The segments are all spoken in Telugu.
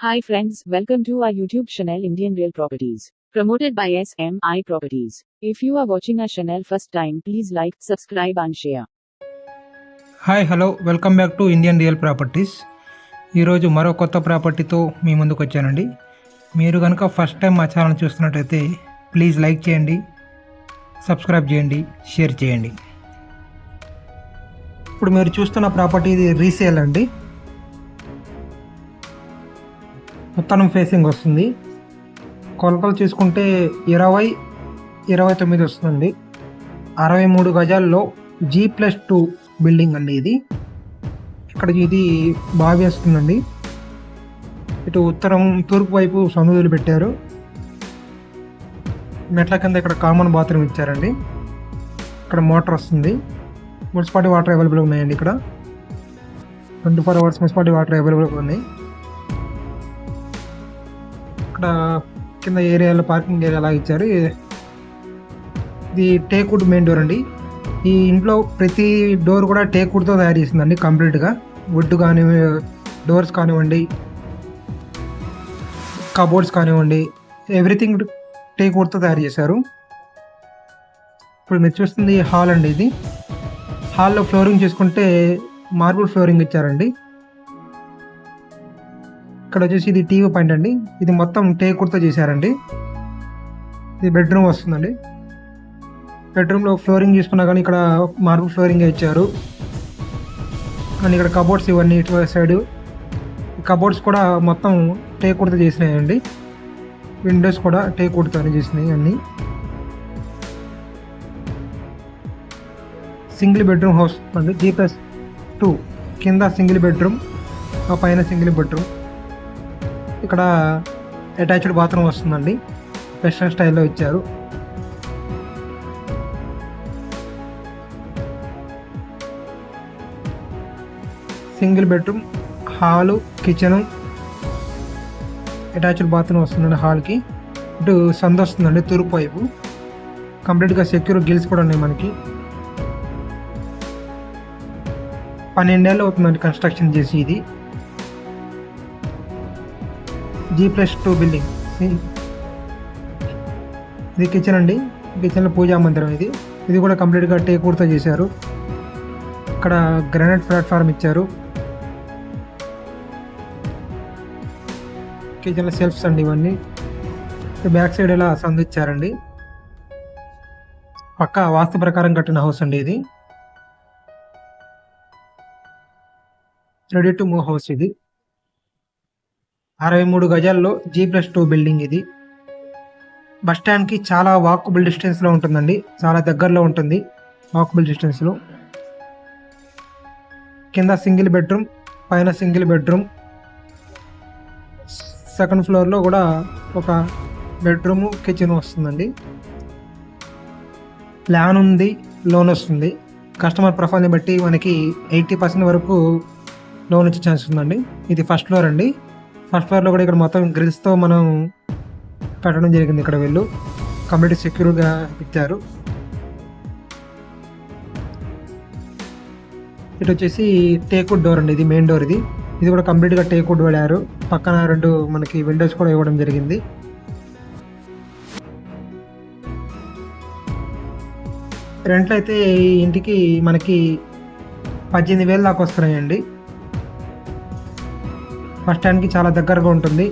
Hi friends, welcome to our YouTube channel Indian Real Properties. Promoted by SMI Properties. If you are watching our channel first time, please like, subscribe and share. Hi hello welcome back to Indian real properties ఈరోజు మరో కొత్త ప్రాపర్టీతో మీ ముందుకు వచ్చానండి మీరు కనుక ఫస్ట్ టైం మా ఛానల్ చూస్తున్నట్టయితే ప్లీజ్ లైక్ చేయండి సబ్స్క్రైబ్ చేయండి షేర్ చేయండి ఇప్పుడు మీరు చూస్తున్న ప్రాపర్టీ ఇది రీసేల్ అండి ఉత్తరం ఫేసింగ్ వస్తుంది. కొలతలు చూసుకుంటే ఇరవై ఇరవై తొమ్మిది వస్తుంది అరవై మూడు గజాల్లో జీ ప్లస్ టూ బిల్డింగ్ అండి ఇది. ఇక్కడ ఇది బావి వస్తుందండి. ఇటు ఉత్తరం తూర్పు వైపు సముద్రులు పెట్టారు. మెట్ల కింద ఇక్కడ కామన్ బాత్రూమ్ ఇచ్చారండి. ఇక్కడ మోటార్ వస్తుంది. మున్సిపాలిటీ వాటర్ అవైలబుల్ ఉన్నాయండి ఇక్కడ. Twenty four hours municipality water available ఉన్నాయి అక్కడ కింద ఏరియాలో పార్కింగ్ ఏరియా అలా ఇచ్చారు. ఇది టేక్వుడ్ మెయిన్ డోర్ అండి. ఈ ఇంట్లో ప్రతి డోర్ కూడా టేక్వుడ్తో తయారు చేసిందండి కంప్లీట్గా. వుడ్ కానీ డోర్స్ కానివ్వండి కబోర్డ్స్ కానివ్వండి ఎవ్రీథింగ్ టేక్వుడ్తో తయారు చేశారు. ఇప్పుడు మీరు చూస్తుంది హాల్ అండి ఇది. హాల్లో ఫ్లోరింగ్ చూసుకుంటే మార్బుల్ ఫ్లోరింగ్ ఇచ్చారండి. ఇక్కడ వచ్చేసి ఇది టీవీ పాయింట్ అండి. ఇది మొత్తం టేక్వుడ్తో చేశారండి. ఇది బెడ్రూమ్ వస్తుందండి. బెడ్రూమ్లో ఫ్లోరింగ్ చూసుకున్నా కానీ ఇక్కడ మార్బుల్ ఫ్లోరింగ్ ఇచ్చారు. అండ్ ఇక్కడ కబోర్డ్స్ ఇవన్నీ ఇటు సైడ్. కబోర్డ్స్ కూడా మొత్తం టేక్ చేసినాయండి. విండోస్ కూడా టేక్ అని చేసినాయి అన్నీ. సింగిల్ బెడ్రూమ్ హౌస్ అండి. G plus two. కింద సింగిల్ బెడ్రూమ్ ఆ పైన సింగిల్ బెడ్రూమ్. ఇక్కడ అటాచ్డ్ బాత్రూమ్ వస్తుందండి. వెస్ట్రన్ స్టైల్లో ఇచ్చారు. Single bedroom hall kitchen attached bathroom వస్తుందండి హాల్కి. ఇటు సంద వస్తుందండి తూర్పు వైపు. కంప్లీట్గా సెక్యూర్ గిల్స్ కూడా ఉన్నాయి మనకి. పన్నెండేళ్ళు అవుతుందండి కన్స్ట్రక్షన్ చేసి ఇది. G plus two building. ఇది కిచెన్ అండి. కిచెన్లో పూజా మందిరం ఇది. ఇది కూడా కంప్లీట్గా టేకూర్తో చేశారు. ఇక్కడ గ్రానైట్ ప్లాట్ఫామ్ ఇచ్చారు. కిచెన్లో సెల్ఫ్స్ అండి ఇవన్నీ. బ్యాక్ సైడ్ ఇలా సందు ఇచ్చారండి. పక్క వాస్తు ప్రకారం కట్టిన హౌస్ అండి ఇది. రెడీ టు మూవ్ హౌస్ ఇది. అరవై మూడు గజాల్లో జీ ప్లస్ టూ బిల్డింగ్ ఇది. బస్ స్టాండ్కి చాలా వాకబుల్ డిస్టెన్స్లో ఉంటుందండి. చాలా దగ్గరలో ఉంటుంది వాకబుల్ డిస్టెన్స్లో కింద సింగిల్ బెడ్రూమ్ పైన సింగిల్ బెడ్రూమ్ సెకండ్ ఫ్లోర్లో కూడా ఒక బెడ్రూమ్ కిచెన్ వస్తుందండి. ప్లాన్ ఉంది లోన్ వస్తుంది. కస్టమర్ ప్రొఫైల్ని బట్టి మనకి ఎయిటీ పర్సెంట్ వరకు లోన్ ఇచ్చే ఛాన్స్ ఉందండి. ఇది ఫస్ట్ ఫ్లోర్ అండి. ఫస్ట్ ఫ్లోర్లో కూడా ఇక్కడ మొత్తం గ్రిల్స్తో మనం పెట్టడం జరిగింది. ఇక్కడ వీళ్ళు కంప్లీట్ సెక్యూర్గా ఇచ్చారు. ఇటు వచ్చేసి టేక్వుడ్ డోర్ అండి. ఇది మెయిన్ డోర్ ఇది. ఇది కూడా కంప్లీట్గా టేక్వుడ్ వాడారు. పక్కన రెండు మనకి విండోస్ కూడా ఇవ్వడం జరిగింది. రెంట్లు అయితే ఈ ఇంటికి మనకి పద్దెనిమిది వేలు దాకా వస్తున్నాయండి. బస్ స్టాండ్కి చాలా దగ్గరగా ఉంటుంది.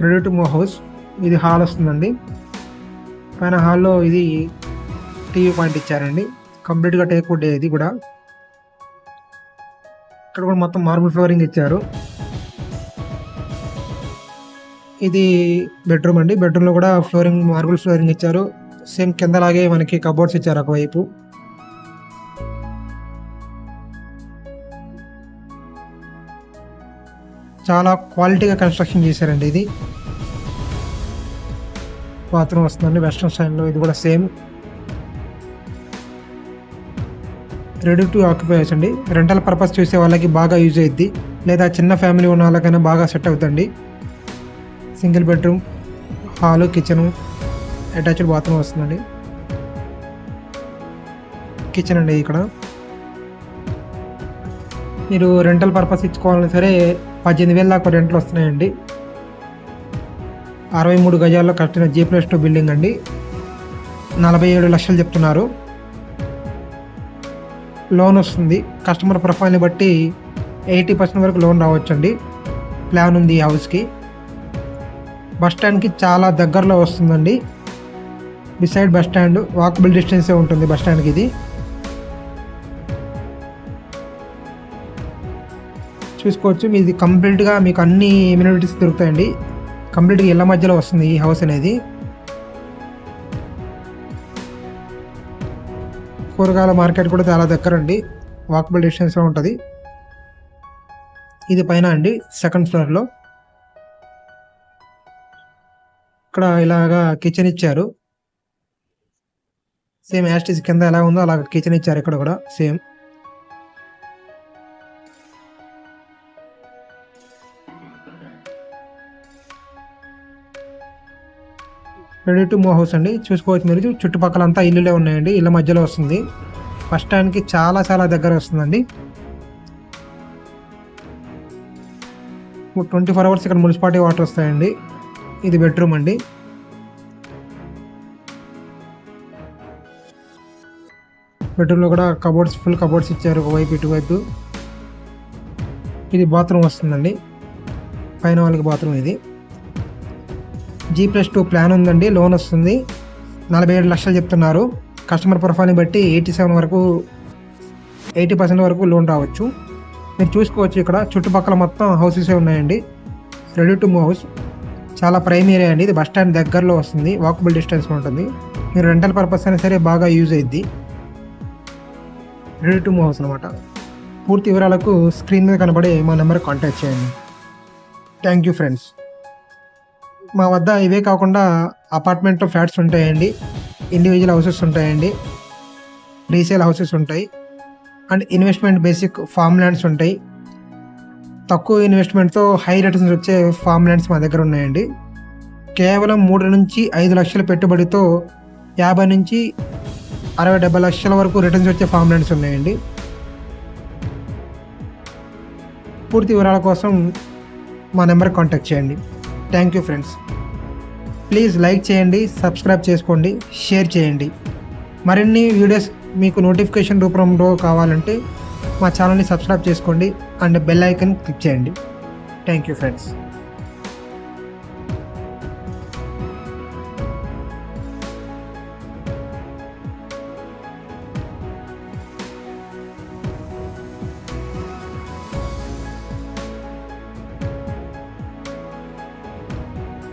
Ready to move house. ఇది హాల్ వస్తుందండి. పైన హాల్లో ఇది టీవీ పాయింట్ ఇచ్చారండి. కంప్లీట్గా టేక్వుడ్ ఇది కూడా. ఇక్కడ కూడా మొత్తం మార్బుల్ ఫ్లోరింగ్ ఇచ్చారు. ఇది బెడ్రూమ్ అండి. బెడ్రూమ్లో కూడా ఫ్లోరింగ్ మార్బుల్ ఫ్లోరింగ్ ఇచ్చారు. సేమ్ కిందలాగే మనకి కబోర్డ్స్ ఇచ్చారు ఒకవైపు. చాలా క్వాలిటీగా కన్స్ట్రక్షన్ చేశారండి ఇది. బాత్రూమ్ వస్తుందండి వెస్ట్రన్ స్టైల్లో ఇది కూడా సేమ్. రెడీ టు ఆక్యుపైస్ అండి రెంటల్ పర్పస్ చూసే వాళ్ళకి బాగా యూజ్ అయ్యిద్ది లేదా చిన్న ఫ్యామిలీ ఉన్న వాళ్ళకైనా బాగా సెట్ అవుతుంది single bedroom hall kitchen attached bathroom వస్తుందండి. కిచెన్ అండి ఇక్కడ. మీరు రెంటల్ పర్పస్ ఇచ్చుకోవాలన్నా సరే పద్దెనిమిది వేల దాకా రెంట్లు వస్తున్నాయండి. అరవై మూడు గజాల్లో కట్టిన జీ ప్లస్ టూ బిల్డింగ్ అండి. నలభై ఏడు లక్షలు చెప్తున్నారు. లోన్ వస్తుంది. కస్టమర్ ప్రొఫైల్ని బట్టి ఎయిటీ పర్సెంట్ వరకు లోన్ రావచ్చండి. ప్లాన్ ఉంది ఈ హౌస్కి బస్ స్టాండ్కి చాలా దగ్గరలో వస్తుందండి. బిసైడ్ బస్ స్టాండ్ వాకబుల్ డిస్టెన్సే ఉంటుంది బస్ స్టాండ్కి ఇది. చూసుకోవచ్చు మీది కంప్లీట్గా మీకు అన్ని ఇమ్యూనిటీస్ దొరుకుతాయండి. కంప్లీట్గా ఇళ్ళ మధ్యలో వస్తుంది ఈ హౌస్ అనేది? కూరగాయల మార్కెట్ కూడా చాలా దగ్గర అండి. వాకబుల్ డిస్టెన్స్లో ఉంటుంది. ఇది పైన అండి సెకండ్ ఫ్లోర్లో. ఇక్కడ ఇలాగా కిచెన్ ఇచ్చారు. సేమ్ యాస్టిస్ కింద ఎలా ఉందో అలా కిచెన్ ఇచ్చారు ఇక్కడ కూడా same. Ready to move house అండి. చూసుకోవచ్చు మీరు. చుట్టుపక్కల అంతా ఇల్లులే ఉన్నాయండి. ఇళ్ళ మధ్యలో వస్తుంది. బస్ స్టాండ్కి చాలా చాలా దగ్గర వస్తుందండి. ట్వంటీ ఫోర్ అవర్స్ ఇక్కడ మున్సిపాలిటీ వాటర్ వస్తాయండి. ఇది బెడ్రూమ్ అండి. బెడ్రూమ్లో కూడా కబోర్డ్స్ ఫుల్ కబోర్డ్స్ ఇచ్చారు ఒకవైపు ఇటువైపు. ఇది బాత్రూమ్ వస్తుందండి. పైన వాళ్ళకి బాత్రూమ్ ఇది. జీ ప్లస్ టూ ప్లాన్ ఉందండి లోన్ వస్తుంది. నలభై ఏడు లక్షలు చెప్తున్నారు. కస్టమర్ ప్రొఫైల్ని బట్టి ఎయిటీ సెవెన్ వరకు ఎయిటీ పర్సెంట్ వరకు లోన్ రావచ్చు. మీరు చూసుకోవచ్చు ఇక్కడ చుట్టుపక్కల మొత్తం హౌసెస్ ఉన్నాయండి. రెడీ టు మూవ్ హౌస్ చాలా ప్రైమ్ ఏరియా అండి. ఇది బస్ స్టాండ్ దగ్గరలో వస్తుంది. వాకబుల్ డిస్టెన్స్ ఉంటుంది. మీరు రెంటల్ పర్పస్ అయినా సరే బాగా యూజ్ అయ్యిద్ది రెడీ టు మూవ్ హౌస్ అనమాట పూర్తి వివరాలకు స్క్రీన్ మీద కనబడే మా నెంబర్ కాంటాక్ట్ చేయండి. థ్యాంక్ యూ ఫ్రెండ్స్ మా వద్ద ఇవే కాకుండా అపార్ట్మెంట్ ఫ్లాట్స్ ఉంటాయండి. ఇండివిజువల్ హౌసెస్ ఉంటాయండి. రీసేల్ హౌసెస్ ఉంటాయి. And investment basic farm lands ఉంటాయి. తక్కువ ఇన్వెస్ట్మెంట్తో హై రిటర్న్స్ వచ్చే ఫామ్ ల్యాండ్స్ మా దగ్గర ఉన్నాయండి. కేవలం మూడు నుంచి ఐదు లక్షల పెట్టుబడితో యాభై నుంచి అరవై డెబ్బై లక్షల వరకు రిటర్న్స్ వచ్చే ఫామ్ ల్యాండ్స్ ఉన్నాయండి. పూర్తి వివరాల కోసం మా నెంబర్ కాంటాక్ట్ చేయండి. Thank you friends please like చేయండి సబ్స్క్రైబ్ చేసుకోండి షేర్ చేయండి. మరిన్ని వీడియోస్ మీకు నోటిఫికేషన్ రూపంలో కావాలంటే మా ఛానల్ని సబ్స్క్రైబ్ చేసుకోండి అండ్ బెల్ ఐకన్ క్లిక్ చేయండి. Thank you friends